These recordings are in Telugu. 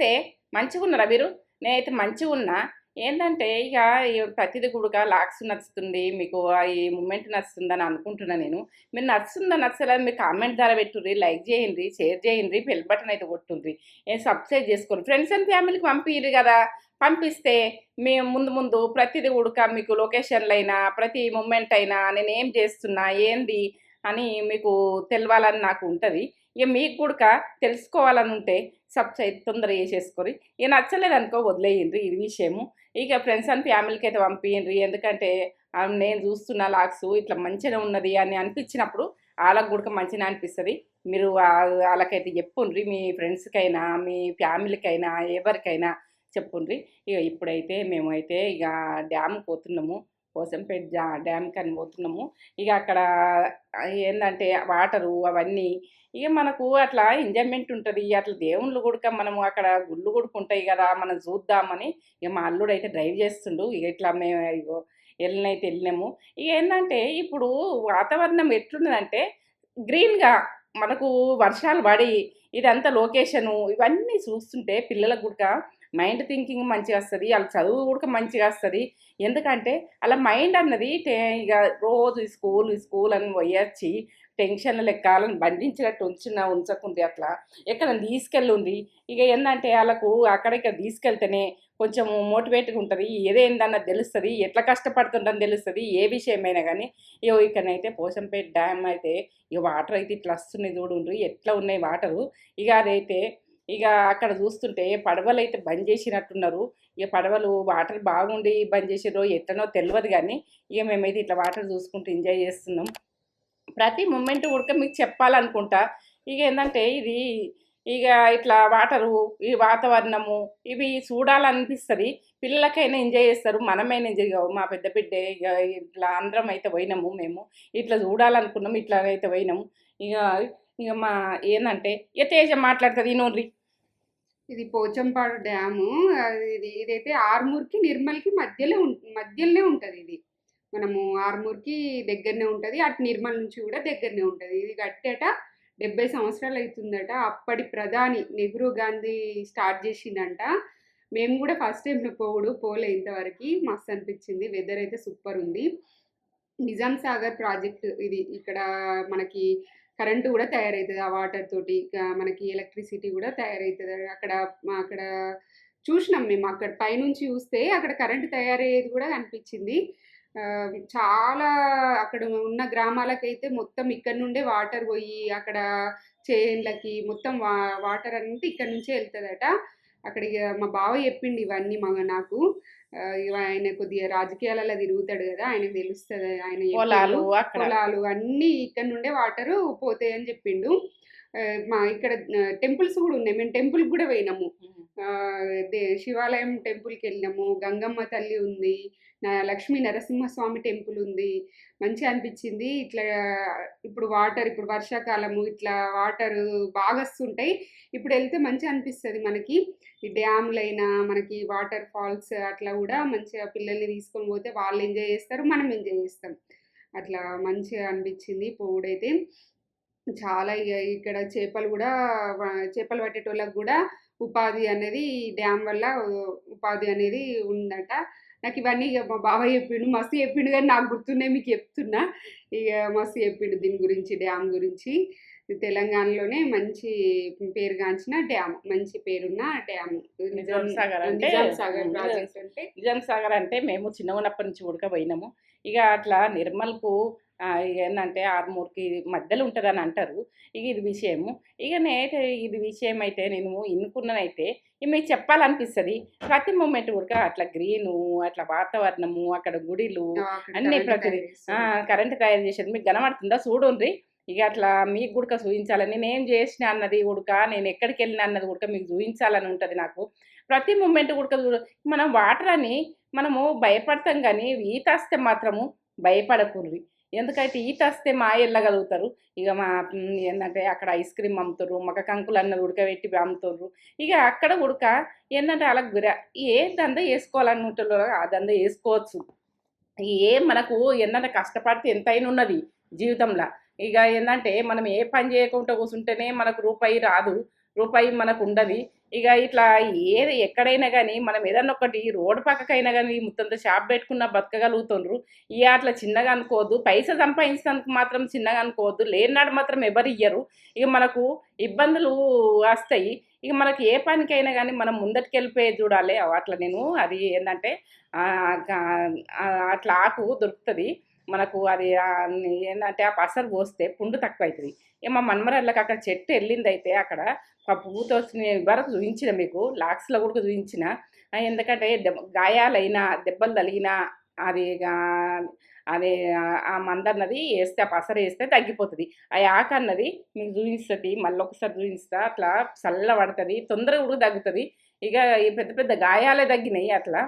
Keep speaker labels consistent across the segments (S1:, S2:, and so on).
S1: నమస్తే మంచిగా ఉన్నారా మీరు? నేనైతే మంచిగా ఉన్నా. ఏంటంటే ఇక ఈ ప్రతిది కూడా లాక్స్ నచ్చుతుంది మీకు ఈ మూమెంట్ నచ్చుతుందని అనుకుంటున్నా నేను. మీరు నచ్చుతుందా నచ్చలేదు మీరు కామెంట్ ద్వారా పెట్టుర్రి లైక్ చేయండి షేర్ చేయండి బెల్ బటన్ అయితే కొట్టుండ్రి ఏం సబ్స్క్రైబ్ చేసుకోండి ఫ్రెండ్స్ అండ్ ఫ్యామిలీకి పంపించరు కదా. పంపిస్తే మేము ముందు ముందు ప్రతిది ఉడక మీకు లొకేషన్లు అయినా ప్రతి మూమెంట్ అయినా నేను ఏం చేస్తున్నా ఏంది అని మీకు తెలవాలని నాకు ఉంటుంది. ఇక మీకు కూడా తెలుసుకోవాలని ఉంటే సబ్స్క్రైబ్ తొందరగా చేసేసుకొని. ఇక నచ్చలేదు అనుకో వదిలేయండి ఇది విషయము. ఇక ఫ్రెండ్స్ అండ్ ఫ్యామిలీకి అయితే పంపించండి ఎందుకంటే నేను చూస్తున్న లాక్స్ ఇట్లా మంచిగా ఉన్నది అని అనిపించినప్పుడు వాళ్ళకు కూడా మంచిగా అనిపిస్తుంది. మీరు వాళ్ళకైతే చెప్పుండ్రి. మీ ఫ్రెండ్స్కైనా మీ ఫ్యామిలీకైనా ఎవరికైనా చెప్పుండ్రి. ఇక ఇప్పుడైతే మేమైతే ఇక డ్యామ్ పోతున్నాము. పోసంపేట జా డ్యామ్కి అని పోతున్నాము. ఇక అక్కడ ఏంటంటే వాటరు అవన్నీ ఇక మనకు అట్లా ఎంజాయ్మెంట్ ఉంటుంది. అట్లా దేవుళ్ళు కూడా మనము అక్కడ గుళ్ళు కూడా ఉంటాయి కదా మనం చూద్దామని ఇక మా అల్లుడు అయితే డ్రైవ్ చేస్తుండు. ఇక ఇట్లా మేము ఇగో వెళ్ళినైతే వెళ్ళినాము ఇక ఏంటంటే ఇప్పుడు వాతావరణం ఎట్లున్నదంటే గ్రీన్గా మనకు వర్షాలు పడి ఇదంతా లొకేషను ఇవన్నీ చూస్తుంటే పిల్లలకు కూడా మైండ్ థింకింగ్ మంచిగా వస్తుంది వాళ్ళ చదువు కూడా మంచిగా వస్తుంది. ఎందుకంటే అలా మైండ్ అన్నది ఇక రోజు స్కూల్ స్కూల్ అని పోయొచ్చి టెన్షన్ లెక్కాలని బంధించినట్టు ఉంచిన ఉంచకుంది అట్లా ఎక్కడ తీసుకెళ్ళుంది. ఇక ఏంటంటే వాళ్ళకు అక్కడ ఇక్కడ తీసుకెళ్తేనే కొంచెం మోటివేట్గా ఉంటుంది. ఏదేందన్నది తెలుస్తుంది ఎట్లా కష్టపడుతుందని తెలుస్తుంది ఏ విషయమైనా కానీ. ఇక ఇక్కడనైతే పోసంపేట డ్యామ్ అయితే ఇక వాటర్ అయితే ఇట్లా వస్తున్నాయి చూడండి ఎట్లా ఉన్నాయి వాటరు. ఇక అదైతే ఇక అక్కడ చూస్తుంటే పడవలు అయితే బంద్ చేసినట్టున్నారు. ఇక పడవలు వాటర్ బాగుండి బంద్ చేసిరో ఎట్లనో తెలియదు కానీ ఇక మేమైతే ఇట్లా వాటర్ చూసుకుంటూ ఎంజాయ్ చేస్తున్నాం. ప్రతి మూమెంట్ కూడా మీకు చెప్పాలనుకుంటా. ఇక ఏంటంటే ఇది ఇక ఇట్లా వాటరు ఈ వాతావరణము ఇవి చూడాలనిపిస్తుంది. పిల్లలకైనా ఎంజాయ్ చేస్తారు. మనమైనా ఎంజాయ్ కావు మా పెద్ద బిడ్డ ఇక ఇట్లా అందరం అయితే పోయినాము మేము. ఇట్లా చూడాలనుకున్నాము ఇట్లా అయితే పోయినాము. ఇక ఇక మా ఏంటంటే ఇక తేజ మాట్లాడుతుంది నోన్రి
S2: ఇది పోచంపాడు డ్యాము ఇది ఇదైతే ఆర్మూర్కి నిర్మల్కి మధ్యలో మధ్యలోనే ఉంటుంది ఇది. మనము ఆర్మూర్కి దగ్గరనే ఉంటుంది అటు నిర్మల్ నుంచి కూడా దగ్గరనే ఉంటుంది. ఇది కట్టేట డెబ్బై సంవత్సరాలు అవుతుందట అప్పటి ప్రధాని నెహ్రూ గాంధీ స్టార్ట్ చేసిందంట. మేము కూడా ఫస్ట్ టైం పోవుడు పోలే ఇంతవరకు. మస్తు అనిపించింది. వెదర్ అయితే సూపర్ ఉంది. నిజాం సాగర్ ప్రాజెక్ట్ ఇది ఇక్కడ మనకి కరెంటు కూడా తయారవుతుంది ఆ వాటర్ తోటి. మనకి ఎలక్ట్రిసిటీ కూడా తయారవుతుంది అక్కడ అక్కడ చూసినాం మేము. అక్కడ పైనుంచి చూస్తే అక్కడ కరెంటు తయారయ్యేది కూడా అనిపించింది. చాలా అక్కడ ఉన్న గ్రామాలకైతే మొత్తం ఇక్కడ నుండే వాటర్ పోయి అక్కడ చేన్లకి మొత్తం వా వాటర్ అంతా ఇక్కడ నుంచే వెళ్తుందట. అక్కడ ఇక మా బావ చెప్పిండు ఇవన్నీ మా నాకు. ఆయన కొద్దిగా రాజకీయాలలో తిరుగుతాడు కదా ఆయనకు తెలుస్తుంది ఆయన.
S1: పొలాలు
S2: అన్నీ ఇక్కడ నుండే వాటర్ పోతాయి అని చెప్పిండు మా ఇక్కడ టెంపుల్స్ కూడా ఉన్నాయి. మేము టెంపుల్ కూడా పోయినాము. శివాలయం టెంపుల్కి వెళ్ళినాము. గంగమ్మ తల్లి ఉంది. లక్ష్మీ నరసింహస్వామి టెంపుల్ ఉంది. మంచిగా అనిపించింది. ఇట్లా ఇప్పుడు వాటర్ ఇప్పుడు వర్షాకాలము ఇట్లా వాటర్ బాగా వస్తుంటాయి. ఇప్పుడు వెళ్తే మంచిగా అనిపిస్తుంది మనకి. ఈ డ్యామ్లైనా మనకి వాటర్ ఫాల్స్ అట్లా కూడా మంచిగా పిల్లల్ని తీసుకొని పోతే వాళ్ళు ఎంజాయ్ చేస్తారు మనం ఎంజాయ్ చేస్తాం. అట్లా మంచిగా అనిపించింది. పోవుడైతే చాలా ఇక ఇక్కడ చేపలు కూడా చేపలు పట్టేటోళ్ళకి కూడా ఉపాధి అనేది డ్యామ్ వల్ల ఉపాధి అనేది ఉందట. నాకు ఇవన్నీ ఇక మా బావ చెప్పిండు మస్తు చెప్పిండు కానీ నాకు గుర్తున్నాయి మీకు చెప్తున్నా. ఇక మస్తు చెప్పిండు దీని గురించి డ్యామ్ గురించి. తెలంగాణలోనే మంచి పేరుగాంచిన డ్యామ్ మంచి పేరున్న డ్యామ్.
S1: నిజాం సాగర్ అంటే
S2: నిజాం సాగర్ అంటే.
S1: మేము చిన్న ఉన్నప్పటి నుంచి ఉడకపోయినాము ఇక అట్లా నిర్మల్కు ఏంటంటే ఆర్మూర్కి మధ్యలో ఉంటుందని అంటారు. ఇక ఇది విషయము. ఇక నేనైతే ఇది విషయం అయితే నేను ఇన్నుకున్ననైతే ఇక మీకు చెప్పాలనిపిస్తుంది. ప్రతి మూమెంట్ కూడా అట్లా గ్రీను అట్లా వాతావరణము అక్కడ గుడిలు అన్ని ప్రతిదీ. కరెంట్ తయారు చేసేది మీకు కనబడుతుందా చూడండి. ఇక అట్లా మీకు గుడక చూపించాలని నేను ఏం చేసిన అన్నది ఉడక నేను ఎక్కడికి వెళ్ళిన అన్నది ఉడక మీకు చూపించాలని ఉంటుంది నాకు. ప్రతి మూమెంట్ ఉడక మనం వాటర్ అని మనము భయపడతాం కానీ ఈత వస్తే మాత్రము భయపడకూడదు. ఎందుకంటే ఈత వస్తే మా వెళ్ళగలుగుతారు ఇక మా ఏంటంటే అక్కడ ఐస్ క్రీమ్ అమ్ముతారు మగ కంకులు అన్నది ఉడకబెట్టి అమ్ముతారు ఇక అక్కడ ఉడక ఏంటంటే అలా గుర ఏ దంద వేసుకోవాలనుకుంటారో ఆ దంద వేసుకోవచ్చు. ఏ మనకు ఏంటంటే కష్టపడితే ఎంతైనా ఉన్నది జీవితంలో. ఇక ఏంటంటే మనం ఏ పని చేయకుండా కూర్చుంటేనే మనకు రూపాయి రాదు. రూపాయి మనకు ఉండదు. ఇక ఇట్లా ఏది ఎక్కడైనా కానీ మనం ఏదన్నా ఒకటి రోడ్డు పక్కకైనా కానీ ముత్తంత షాప్ పెట్టుకున్న బతకగలుగుతుండ్రు. ఇక అట్లా చిన్నగా అనుకోవద్దు. పైసా సంపాదించడానికి మాత్రం చిన్నగా అనుకోవద్దు. లేనాడు మాత్రం ఎవరు ఇయ్యరు. ఇక మనకు ఇబ్బందులు వస్తాయి. ఇక మనకి ఏ పనికైనా కానీ మనం ముందటికి వెళ్ళిపోయి చూడాలి. అట్లా నేను అది ఏంటంటే అట్లా ఆకు దొరుకుతుంది. మనకు అది ఏంటంటే ఆ పసరు పోస్తే పుండు తక్కువ అవుతుంది ఇక మా మన్మరాళ్ళకి అక్కడ చెట్టు వెళ్ళింది అయితే అక్కడ ఆ పువ్వుతో వచ్చిన వరకు చూపించిన మీకు లాక్స్లో కూడా చూపించిన ఎందుకంటే దెబ్బ గాయాలైనా దెబ్బలు తలిగినా అది గా- అది ఆ- మంద అన్నది వేస్తే ఆ పసర వేస్తే తగ్గిపోతుంది. ఆ ఆక అన్నది మీకు చూపిస్తుంది మళ్ళీ ఒకసారి చూపిస్తా అట్లా చల్ల పడుతుంది తొందరగా కూడా తగ్గుతుంది. ఇక ఈ పెద్ద పెద్ద గాయాలే తగ్గినాయి అట్లా.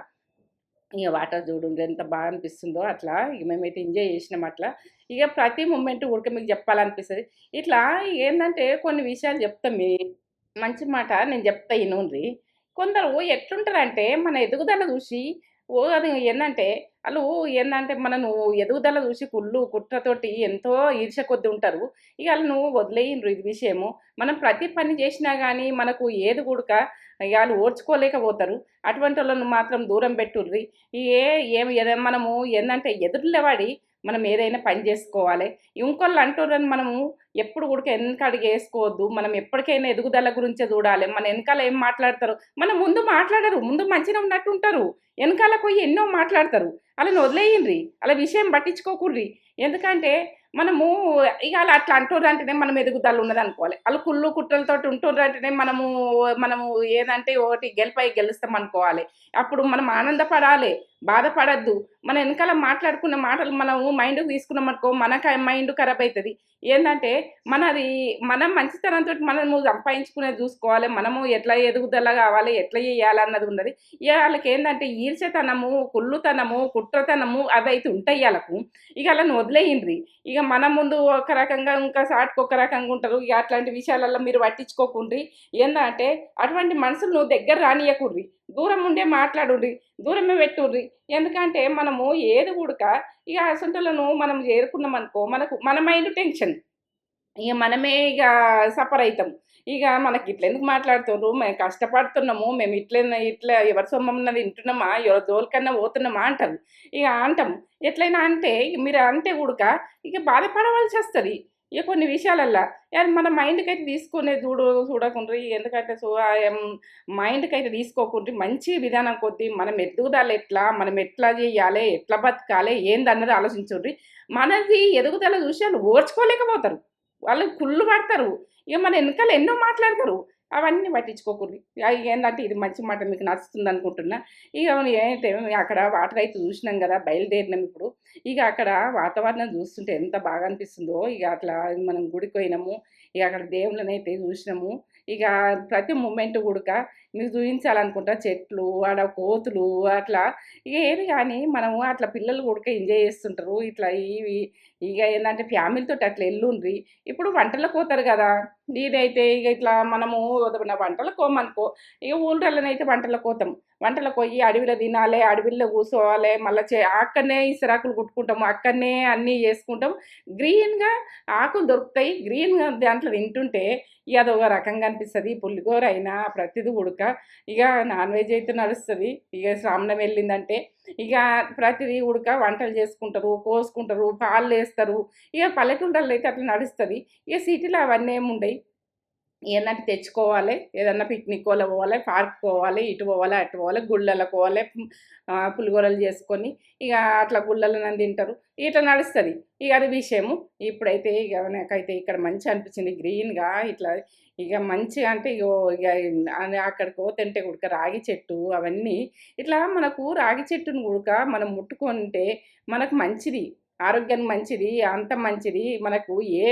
S1: ఇక వాటర్ చూడండి ఎంత బాగా అనిపిస్తుందో అట్లా ఇక మేమైతే ఎంజాయ్ చేసినాం అట్లా. ఇక ప్రతి మూమెంట్ ఉడక మీకు చెప్పాలనిపిస్తుంది. ఇట్లా ఏంటంటే కొన్ని విషయాలు చెప్తాం మీ మంచి మాట నేను చెప్తా ఇనుండ్రి కొందరు ఎట్లుంటారంటే మన ఎదుగుదల చూసి ఓ అది ఏంటంటే వాళ్ళు ఏంటంటే మనను ఎదుగుదల చూసి కుళ్ళు కుట్రతోటి ఎంతో ఈర్ష కొద్ది ఉంటారు. ఇక వాళ్ళు నువ్వు వదిలేయండ్రు ఇది విషయము. మనం ప్రతి పని చేసినా కానీ మనకు ఏది కూడక వాళ్ళు ఓర్చుకోలేకపోతారు. అటువంటి వాళ్ళను మాత్రం దూరం పెట్టుర్రి. ఏ ఏం ఏదో మనము ఏంటంటే ఎదురులేవాడి మనం ఏదైనా పని చేసుకోవాలి. ఇంకోళ్ళు అంటుర్రని మనము ఎప్పుడు కూడా వెనక వేసుకోవద్దు మనం ఎప్పటికైనా ఎదుగుదల గురించే చూడాలి. మన వెనకాల ఏం మాట్లాడతారు? మనం ముందు మాట్లాడరు. ముందు మంచిగా ఉన్నట్టు ఉంటారు. వెనకాల పోయి ఎన్నో మాట్లాడతారు. అలా వదిలేయండి. అలా విషయం పట్టించుకోకూడ్రి ఎందుకంటే మనము ఇక అలా అట్లా అంటుర్రు అంటేనే మనం ఎదుగుదల ఉన్నది అనుకోవాలి. వాళ్ళు కుళ్ళు కుట్రలతో ఉంటుర్రు అంటేనే మనము మనము ఏదంటే ఒకటి గెలిపై గెలుస్తాం అనుకోవాలి. అప్పుడు మనం ఆనందపడాలి. బాధపడద్దు. మన వెనకాల మాట్లాడుకున్న మాటలు మనము మైండ్కి తీసుకున్నాం అనుకో మన మైండ్ ఖరాబ్ అవుతుంది ఏంటంటే మనది మనం మంచితనంతో మనము సంపాదించుకునేది చూసుకోవాలి. మనము ఎట్లా ఎదుగుదల కావాలి ఎట్లా చేయాలి అన్నది ఉన్నది. ఇక వాళ్ళకి ఏంటంటే ఈర్ష్యతనము కుళ్ళుతనము కుట్రతనము అవి అయితే ఉంటాయి వాళ్ళకు. ఇక వాళ్ళని వదిలేయండి. ఇక మన ముందు ఒక రకంగా ఇంకా సాటుకు ఒక రకంగా ఉంటారు. ఇక అట్లాంటి విషయాలలో మీరు పట్టించుకోకుండ్రి ఏంటంటే అటువంటి మనుషులు నువ్వు దగ్గర రానియకుండ్రి దూరం ఉండే మాట్లాడుండ్రి దూరమే పెట్టుర్రి ఎందుకంటే మనము ఏది కూడక ఇక అసంటలను మనం చేరుకున్నాం అనుకో మనకు మన మైండ్ టెన్షన్. ఇక మనమే ఇక సఫర్ అవుతాం ఇక మనకి ఇట్లా ఎందుకు మాట్లాడుతున్నారు మేము కష్టపడుతున్నాము. మేము ఇట్లా ఇట్లా ఎవరి సొమ్మన్నది వింటున్నామా? ఎవరి జోలికన్నా పోతున్నామా అంటారు. ఇక అంటాం. ఎట్లయినా అంటే ఇక మీరు అంటే కూడక ఇక బాధపడవలసి వస్తుంది. ఇక కొన్ని విషయాలల్లో. మన మైండ్కి అయితే తీసుకునే చూడు చూడకుండా ఎందుకంటే సో మైండ్కి అయితే తీసుకోకుండా మంచి విధానం కొద్దీ మనం ఎదుగుదల ఎట్లా మనం ఎట్లా చేయాలి ఎట్లా బతకాలి ఏందన్నది ఆలోచించుండ్రి. మనది ఎదుగుదల చూసి వాళ్ళు ఓర్చుకోలేకపోతారు. వాళ్ళు కుళ్ళు పడతారు. ఇక మన వెనకాల ఎన్నో మాట్లాడతారు. అవన్నీ పట్టించుకోకూడదు. ఏంటంటే ఇది మంచి మాట మీకు నచ్చుతుంది అనుకుంటున్నా. ఇక అయితే అక్కడ వాటర్ అయితే చూసినాం కదా బయలుదేరినాం ఇప్పుడు. ఇక అక్కడ వాతావరణం చూస్తుంటే ఎంత బాగా అనిపిస్తుందో. ఇక అట్లా మనం గుడికి పోయినాము. ఇక అక్కడ దేవుళ్ళని అయితే చూసినాము. ఇక ప్రతి మూమెంట్ కూడా మీకు చూపించాలనుకుంటా చెట్లు ఆడ కోతులు అట్లా. ఇక ఏది కానీ మనము అట్లా పిల్లలు కూడా ఎంజాయ్ చేస్తుంటారు. ఇట్లా ఇవి ఇక ఏంటంటే ఫ్యామిలీతో అట్లా ఎల్లుండ్రి. ఇప్పుడు వంటలకు పోతారు కదా. ఇదైతే ఇక ఇట్లా మనము ఏదైనా వంటలకు పోమనుకో ఇక ఊళ్ళలోనైతే వంటలకు పోతాం వంటలకు పోయి అడవిలో తినాలి అడవిలో కూర్చోవాలి మళ్ళీ చే అక్కడనే ఇసరాకులు కుట్టుకుంటాము. అక్కడనే అన్నీ చేసుకుంటాం గ్రీన్గా ఆకులు దొరుకుతాయి. గ్రీన్గా దాంట్లో తింటుంటే ఇక అదొక రకంగా అనిపిస్తుంది. పులిగోర అయినా ప్రతిది ఉడక ఇక నాన్ వెజ్ అయితే నడుస్తుంది. ఇక శ్రావణం వెళ్ళిందంటే ఇక ప్రతిదీ ఉడక వంటలు చేసుకుంటారు కోసుకుంటారు పాలు వేస్తారు ఇక పల్లెటూళ్ళల్లో అయితే అట్లా నడుస్తుంది. ఇక సిటీలో అవన్నీ ఏముండయి. ఏంటంటే తెచ్చుకోవాలి. ఏదన్నా పిక్నిక్ వాళ్ళ పోవాలి పార్క్ పోవాలి ఇటు పోవాలి అటు పోవాలి గుళ్ళలకు పోవాలి ఆ, పులిగోరలు చేసుకొని ఇక అట్లా గుళ్ళలను తింటారు. ఇట్లా నడుస్తుంది. ఇక అది విషయము. ఇప్పుడైతే ఇక నాకైతే ఇక్కడ మంచి అనిపించింది. గ్రీన్గా ఇట్లా ఇక మంచిగా అంటే ఇగో ఇక అక్కడికి పోతుంటే ఉడక రాగి చెట్టు అవన్నీ ఇట్లా మనకు రాగి చెట్టును కుడక మనం ముట్టుకుంటే మనకు మంచిది. ఆరోగ్యానికి మంచిది అంత మంచిది మనకు ఏ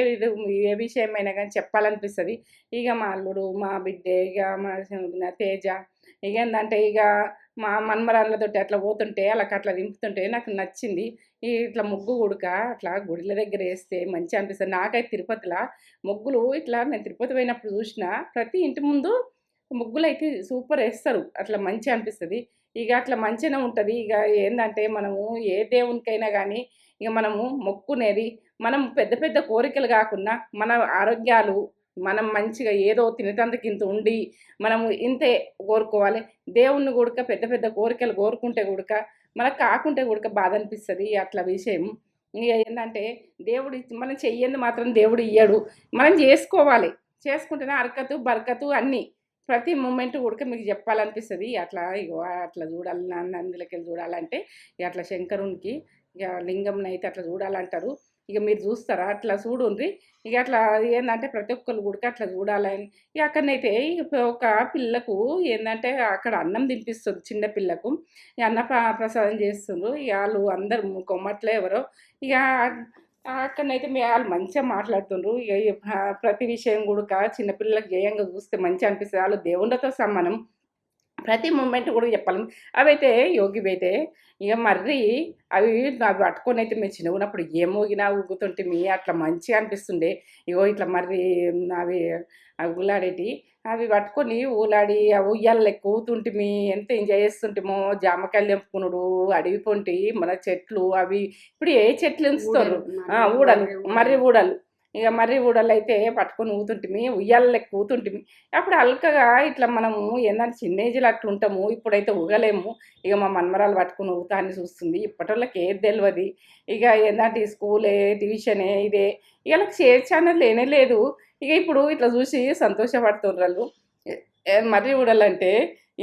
S1: ఏ విషయమైనా కానీ చెప్పాలనిపిస్తుంది. ఇక మా అల్లుడు మా బిడ్డ ఇక మా తేజ ఇక ఏంటంటే ఇక మా మన్మరాళ్ళతో అట్లా పోతుంటే అలా అట్లా దింపుతుంటే నాకు నచ్చింది. ఈ ఇట్లా ముగ్గు ఉడక అట్లా గుడిల దగ్గర వేస్తే మంచిగా అనిపిస్తుంది. నాకైతే తిరుపతిలో ముగ్గులు ఇట్లా నేను తిరుపతి పోయినప్పుడు చూసిన ప్రతి ఇంటి ముందు ముగ్గులు అయితే సూపర్ వేస్తారు. అట్లా మంచిగా అనిపిస్తుంది. ఇక అట్లా మంచిగానే ఉంటుంది. ఇక ఏంటంటే మనము ఏ దేవునికైనా కానీ ఇక మనము మొక్కునేది మనం పెద్ద పెద్ద కోరికలు కాకుండా మన ఆరోగ్యాలు మనం మంచిగా ఏదో తినేటందుకు ఇంత ఉండి మనము ఇంతే కోరుకోవాలి. దేవుణ్ణి కూడక పెద్ద పెద్ద కోరికలు కోరుకుంటే కూడక మనకు కాకుంటే కూడక బాధ అనిపిస్తుంది అట్లా విషయం. ఇక ఏంటంటే దేవుడు మనం చెయ్యంది మాత్రం దేవుడు ఇయ్యడు. మనం చేసుకోవాలి. చేసుకుంటేనే అరకతు బరకతు అన్నీ ప్రతి మూమెంట్ కూడా మీకు చెప్పాలనిపిస్తుంది. అట్లా ఇగో అట్లా చూడాలి నన్ను అందులోకి వెళ్ళి చూడాలంటే ఇక అట్లా శంకరునికి ఇక లింగం అయితే అట్లా చూడాలంటారు. ఇక మీరు చూస్తారా? అట్లా చూడుండ్రి. ఇక అట్లా ఏంటంటే ప్రతి ఒక్కరు కూడా అట్లా చూడాలని. ఇక అక్కడనైతే ఒక పిల్లకు ఏంటంటే అక్కడ అన్నం తినిపిస్తుంది చిన్న పిల్లకు. ఈ అన్న ప్రసాదం చేస్తుండ్రు. ఇక వాళ్ళు అందరు కొమ్మట్లో ఎవరో. ఇక అక్కడనైతే మీ వాళ్ళు మంచిగా మాట్లాడుతుండ్రు. ఇక ప్రతి విషయం కూడా చిన్నపిల్లలకు జయంగా చూస్తే మంచిగా అనిపిస్తుంది. వాళ్ళు దేవుళ్ళతో సమానం. ప్రతి మూమెంట్ కూడా చెప్పాలి. అవైతే యోగి అయితే ఇక మర్రి అవి అవి పట్టుకొని అయితే మేము చిన్న ఉన్నప్పుడు ఏం ఊగినా ఊగుతుంటే మీ అట్లా మంచిగా అనిపిస్తుండే. ఇగో ఇట్లా మర్రి అవి అవి ఊలాడేటి అవి పట్టుకొని ఊలాడి ఆ ఉయ్యాల లెక్క ఊతుంటే మీ ఎంత ఎంజాయ్ చేస్తుంటేమో జామకాయలు తెంపుకునుడు అడవి పొంటి మన చెట్లు అవి. ఇప్పుడు ఏ చెట్లు ఎంచుతారు? ఊడలు మర్రి ఊడలు. ఇక మర్రి ఊడలు అయితే పట్టుకొని ఊతుంటిమి ఉయ్యాలకి ఊతుంటిమి అప్పుడు అల్కగా ఇట్లా మనము ఏంటంటే చిన్న ఏజ్లో అట్లా ఉంటాము ఇప్పుడైతే ఊగలేము. ఇక మా మన్మరాలు పట్టుకొని ఊతా అని చూస్తుంది. వాళ్ళకి ఏది తెలియదు ఇక ఏంటంటే స్కూలే ట్యూషనే ఇదే. ఇక వాళ్ళకి షేర్ ఛానల్ లేనే లేదు. ఇక ఇప్పుడు ఇట్లా చూసి సంతోషపడుతున్నారు మర్రి ఊడలంటే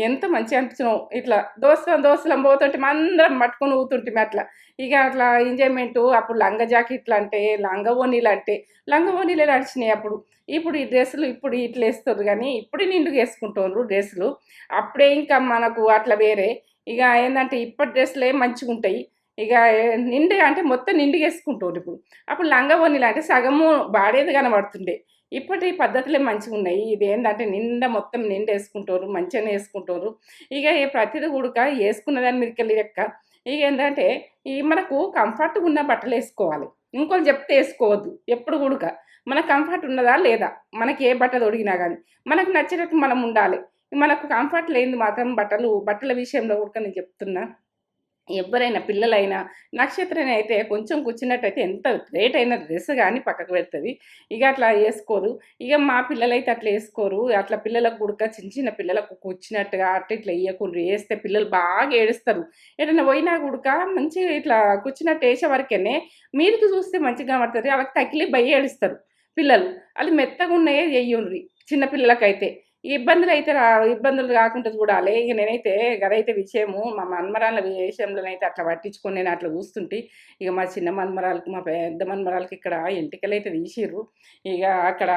S1: ఎంత మంచిగా అనిపించినావు? ఇట్లా దోస్తులం దోస్తులం పోతుంటే అందరం పట్టుకొని ఊతుంటే అట్లా. ఇక అట్లా ఎంజాయ్మెంట్ అప్పుడు లంగా జాకెట్లు అంటే లంగ ఓనీలు అంటే లంగ ఓనీలు నడిచినాయి అప్పుడు? ఇప్పుడు ఈ డ్రెస్సులు ఇప్పుడు ఇట్లా వేస్తారు కానీ ఇప్పుడు నిండుగా వేసుకుంటున్నారు డ్రెస్సులు. అప్పుడే ఇంకా మనకు అట్లా వేరే. ఇక ఏంటంటే ఇప్పటి డ్రెస్సులే మంచిగా ఉంటాయి. ఇక నిండుగా అంటే మొత్తం నిండుగా వేసుకుంటారు ఇప్పుడు. అప్పుడు లంగా ఓనీలు అంటే సగము బాడేది కనబడుతుండే. ఇప్పటి పద్ధతులే మంచిగా ఉన్నాయి ఇది ఏంటంటే నిండా మొత్తం నిండా వేసుకుంటారు మంచిగానే వేసుకుంటారు. ఇక ఈ ప్రతిదీ కూడా వేసుకున్న దాని మీదకి వెళ్ళి లెక్క ఇక ఏంటంటే ఈ మనకు కంఫర్ట్గా ఉన్న బట్టలు వేసుకోవాలి. ఇంకోటి చెప్తే వేసుకోవద్దు. ఎప్పుడు కూడా మనకు కంఫర్ట్ ఉన్నదా లేదా? మనకి ఏ బట్ట తొడిగినా కానీ మనకు నచ్చినట్టు మనం ఉండాలి. మనకు కంఫర్ట్ లేనిది మాత్రం బట్టలు బట్టల విషయంలో కూడా నేను చెప్తున్నా. ఎవరైనా పిల్లలైనా నక్షత్రం అయితే కొంచెం కూర్చున్నట్టయితే ఎంత గ్రేట్ అయిన డ్రెస్ కానీ పక్కకు పెడుతుంది. ఇక అట్లా వేసుకోరు. ఇక మా పిల్లలైతే అట్లా వేసుకోరు. అట్లా పిల్లలకు కూడా చిన్న చిన్న పిల్లలకు కూర్చున్నట్టుగా అట్లా ఇట్లా వేయకుండా వేస్తే పిల్లలు బాగా ఏడుస్తారు. ఎటన్నా పోయినా కూడా మంచిగా ఇట్లా కూర్చున్నట్టు వేసే వరకేనే మీరు చూస్తే మంచిగా పడుతుంది వాళ్ళకి తగిలి భయ ఏడుస్తారు పిల్లలు. అది మెత్తగా ఉన్నాయే చెయ్యుండ్రి చిన్న పిల్లలకైతే. ఇబ్బందులు అయితే రా ఇబ్బందులు కాకుండా చూడాలి. ఇక నేనైతే గదైతే విషయము మా మన్మరాల విషయంలోనైతే అట్లా పట్టించుకొని నేను అట్లా చూస్తుంటే ఇక మా చిన్న మన్మరాలకు మా పెద్ద మన్మరాలకి ఇక్కడ ఎంటికలు అయితే తీసిర్రు. ఇక అక్కడ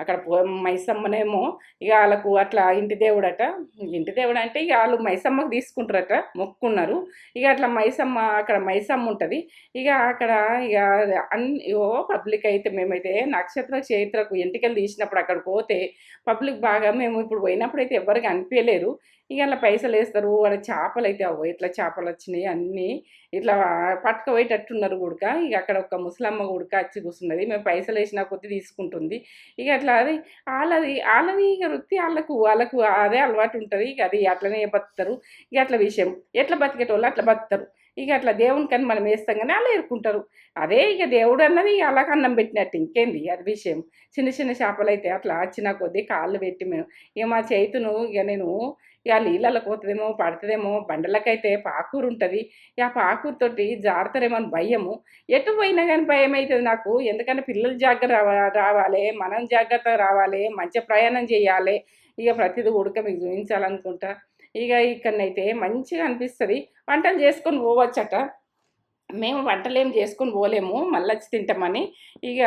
S1: అక్కడ పో- మైసమ్మనేమో ఇక వాళ్ళకు అట్లా ఇంటి దేవుడట. ఇంటి దేవుడు అంటే ఇక వాళ్ళు మైసమ్మకు తీసుకుంటారట మొక్కున్నారు ఇక అట్లా మైసమ్మ అక్కడ మైసమ్మ ఉంటుంది. ఇక అక్కడ ఇక అన్ని ఓ పబ్లిక్ అయితే మేమైతే నక్షత్ర చరిత్రకు ఎంటికలు తీసినప్పుడు అక్కడ పోతే పబ్లిక్ బాగా మేము ఇప్పుడు పోయినప్పుడు అయితే ఎవరికి అనిపించలేరు ఇక అలా పైసలు వేస్తారు వాళ్ళ చేపలు అయితే అవ్వ ఇట్లా చేపలు వచ్చినాయి అన్నీ ఇట్లా పట్టుకుపోయేటట్టున్నారు కూడక ఇక అక్కడ ఒక ముసలమ్మ కూడక వచ్చి కూర్చున్నది. మేము పైసలు వేసిన కొద్ది తీసుకుంటుంది. ఇక అట్లా అది వాళ్ళది వాళ్ళది ఇక వృత్తి వాళ్ళకు వాళ్ళకు అదే అలవాటు ఉంటుంది. ఇక అది అట్లనే బతుకుతారు. ఇక అట్లా విషయం. ఎట్లా బతికేటోళ్ళు అట్లా బతుకుతారు. ఇక అట్లా దేవునికని మనం వేస్తాం కానీ అలా ఎరుకుంటారు అదే ఇక దేవుడు అన్నది అలా అన్నం పెట్టినట్టు ఇంకేంది అది విషయం. చిన్న చిన్న చేపలు అయితే అట్లా వచ్చిన కొద్దీ కాళ్ళు పెట్టి మేము ఇక మా చేతును ఇక నేను ఇక నీళ్ళకి పోతుందేమో పడుతుందేమో బండలకైతే పాకూరు ఉంటుంది. ఇక పాకూరుతోటి జారుతారేమో అని భయము. ఎటు పోయినా కానీ భయం అవుతుంది నాకు. ఎందుకంటే పిల్లలు జాగ్రత్త రావాలి మనం జాగ్రత్త రావాలి మంచిగా ప్రయాణం చేయాలి. ఇక ప్రతిదీ ఉడక మీకు చూపించాలనుకుంటా. ఇక ఇక్కడనైతే మంచిగా అనిపిస్తుంది. వంటలు చేసుకొని పోవచ్చట. మేము వంటలు ఏం చేసుకొని పోలేము. మళ్ళీ వచ్చి తింటామని. ఇక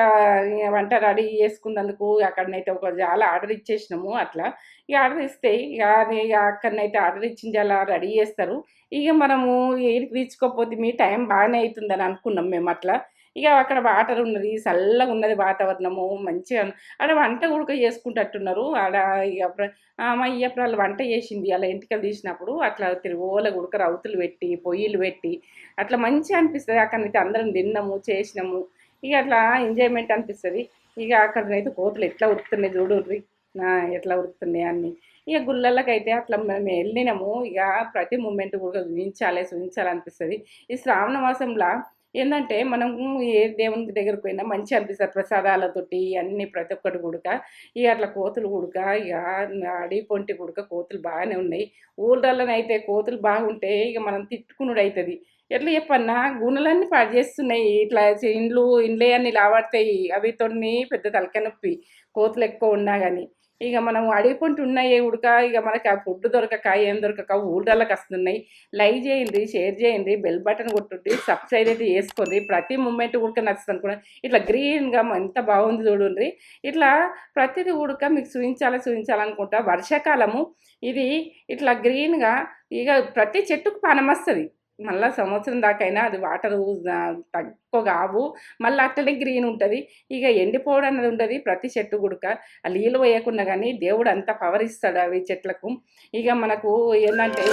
S1: ఇక వంట రెడీ చేసుకున్నందుకు అక్కడనైతే ఒక చాలా ఆర్డర్ ఇచ్చేసినాము అట్లా. ఇక ఆర్డర్ ఇస్తే ఇక ఇక అక్కడనైతే ఆర్డర్ ఇచ్చిన చాలా రెడీ చేస్తారు. ఇక మనము ఏడికి తీర్చుకోకపోతే మీ టైం బాగానే అవుతుందని అనుకున్నాం మేము అట్లా. ఇక అక్కడ వాటర్ ఉన్నది చల్లగా ఉన్నది వాతావరణము మంచిగా ఆడ వంట ఉడక చేసుకుంటట్టున్నారు. ఆడ ఇక మా అయ్యప్పుడు వంట చేసింది అలా ఎంటికలు తీసినప్పుడు అట్లా తిరుగుల ఉడక రౌతులు పెట్టి పొయ్యిలు పెట్టి అట్లా మంచిగా అనిపిస్తుంది. అక్కడైతే అందరం తిన్నాము చేసినాము. ఇక అట్లా ఎంజాయ్మెంట్ అనిపిస్తుంది. ఇక అక్కడనైతే కోతులు ఎట్లా ఉడుతున్నాయి చూడుర్రి ఎట్లా ఉరుకుతున్నాయి అన్ని. ఇక గుళ్ళలకైతే అట్లా మేము వెళ్ళినాము. ఇక ప్రతి మూమెంట్ కూడా చూపించాలి చూపించాలి అనిపిస్తుంది. ఈ శ్రావణ మాసంలో ఏంటంటే మనం ఏ దేవుని దగ్గరికి పోయినా మంచి అనిపిస్తుంది. ప్రసాదాలతోటి అన్ని ప్రతి ఒక్కటి గుడక ఇక అట్లా కోతులు కూడక ఇక అడవి పొంటి కూడక కోతులు బాగానే ఉన్నాయి. ఊళ్ళలోనైతే కోతులు బాగుంటే ఇక మనం తిట్టుకునుడు అవుతుంది ఎట్లా చెప్పన్నా గుణలన్నీ పాడు చేస్తున్నాయి. ఇట్లా ఇండ్లు ఇండ్లే అన్ని లావాడతాయి. అవితోని పెద్ద తలకనొప్పి కోతులు ఎక్కువ ఉన్నా కానీ ఇక మనం అడవి ఉడక ఇక మనకి ఆ ఫుడ్ దొరకక ఏం దొరకక ఊళ్ళకి వస్తున్నాయి. లైక్ చేయండి షేర్ చేయండి బెల్ బటన్ కొట్టుండి సబ్స్క్రైబ్ అయితే చేసుకోండి. ప్రతి మూమెంట్ ఉడక నచ్చుతుంది కూడా ఇట్లా గ్రీన్గా ఎంత బాగుంది చూడండి. ఇట్లా ప్రతిది ఉడక మీకు చూపించాలి చూపించాలనుకుంటా వర్షాకాలము ఇది ఇట్లా గ్రీన్గా ఇక ప్రతి చెట్టుకు పనం వస్తుంది. మళ్ళీ సంవత్సరం దాకైనా అది వాటర్ తక్కువ కావు మళ్ళీ అట్లనే గ్రీన్ ఉంటుంది. ఇక ఎండిపోవడం అనేది ఉండదు. ప్రతి చెట్టు గుడక. ఆ నీళ్ళు వేయకుండా కానీ దేవుడు అంత పవర్ ఇస్తాడు అవి చెట్లకు. ఇక మనకు ఏంటంటే